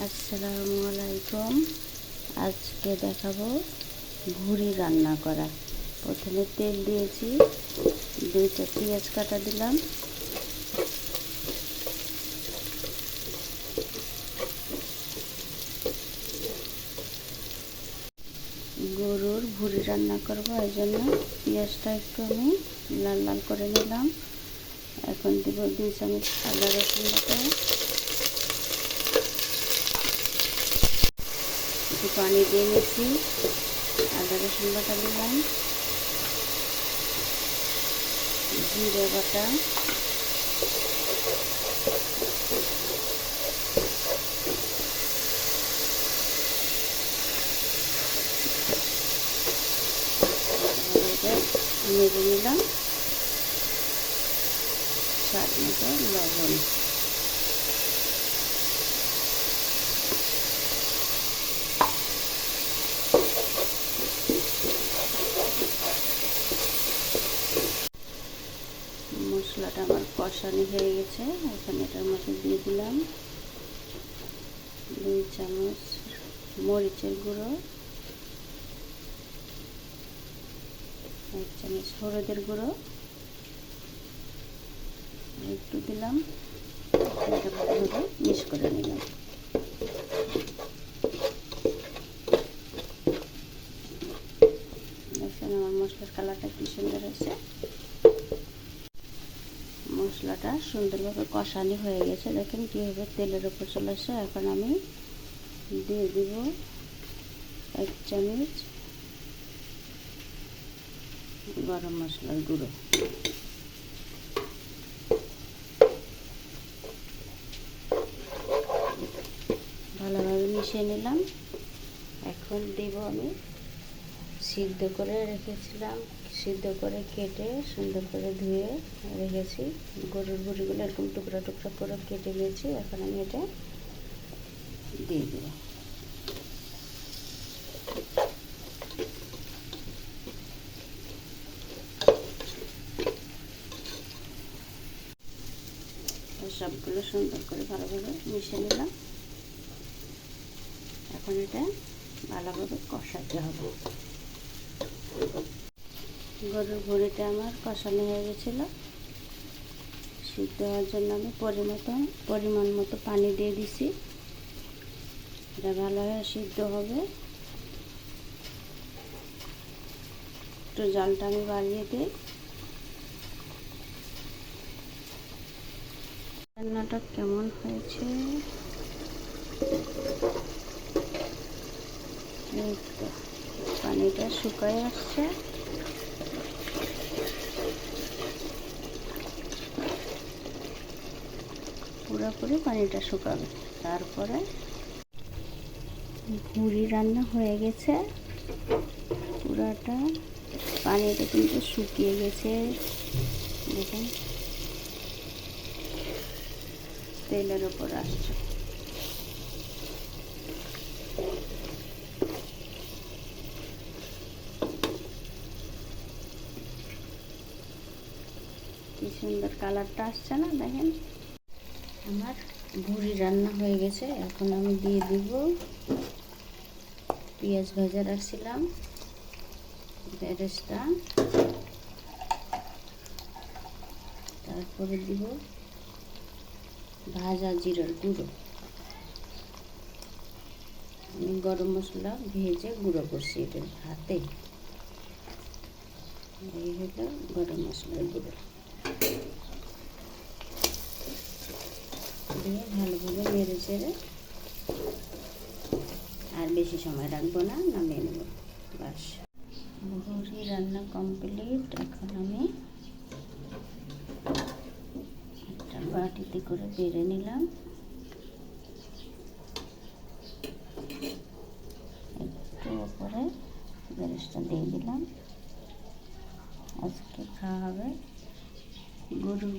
আসসালামু আলাইকুম আজকে দেখাবো ভুড়ি রান্না করা। প্রথমে তেল দিয়েছি, দুইটা পেঁয়াজ কাটা দিলাম। গরুর ভুড়ি রান্না করব, এই জন্য পেঁয়াজটা একটু আমি লাল লাল করে নিলাম। এখন দিব দুই চামচ আদা রসুন বাটা। একটু পানি দিয়ে নিচ্ছি। আদা রসুন বাটা দিলাম। জিরে বাটা। নিলাম। স্বাদ মতো লবণ। মশলাটা আমার কষানি হয়ে গেছে। এখন এটার মধ্যে দিয়ে দিলাম দুই চামচ মরিচের গুঁড়ো, এক চামচ হলুদের গুঁড়ো একটু দিলাম এটা ভালোভাবে মিক্স করে নিলাম। আমার মশলার কালারটা কি সুন্দর হয়েছে। মশলাটা সুন্দরভাবে কষানি হয়ে গেছে। দেখেন কীভাবে তেলের উপর চলে আসছে। এখন আমি দিয়ে দিব এক চামচ গরম মশলার গুঁড়ো। ভালোভাবে মিশিয়ে নিলাম। এখন দিব আমি সিদ্ধ করে রেখেছিলাম। সিদ্ধ করে কেটে সুন্দর করে ধুয়ে রেখেছি। গরুর বুড়িগুলো এরকম টুকরা টুকরা করে কেটে নিয়েছি। এখন আমি এটা দিয়ে দেবো। সবগুলো সুন্দর করে ভালোভাবে মিশে নিলাম। এখন এটা ভালোভাবে কষাতে হবে। গরুর ভুড়িটা আমার কষানো হয়ে গেছিল। সিদ্ধ হওয়ার জন্য আমি পরিমতো পরিমাণ মতো পানি দিয়ে দিছি। এটা ভালোভাবে সিদ্ধ হবে। একটু জলটা আমি বাড়িয়ে দিই। রান্নাটা কেমন হয়েছে? এই তো। পানিটা শুকায় আসছে। পুরোপুরি পানিটা শুকাবে। তারপরে ভুড়ি রান্না হয়ে গেছে। পুরাটা পানিটা কিন্তু শুকিয়ে গেছে। দেখুন, তেলের ওপর আসছে কি সুন্দর কালারটা আসছে না, দেখেন। আমার ভুড়ি রান্না হয়ে গেছে, এখন আমি দিয়ে দিব পেঁয়াজ ভাজা রাখছিলাম, বেরেস্তা। তারপরে দিব ভাজা জিরার গুঁড়ো। আমি গরম মশলা ভেজে গুঁড়ো করছি এটা হাতে। এই হলো গরম মশলার গুঁড়ো। দিয়ে ভালোভাবে নেড়ে চেড়ে আর বেশি সময় রাখব না, নামিয়ে নেব। বাস ভুড়ি রান্না কমপ্লিট এখন আমি একটা বাটিতে করে বেড়ে নিলাম। একটু ওপরে বেরেসটা দিয়ে দিলাম। আজকে খাওয়া হবে গরুর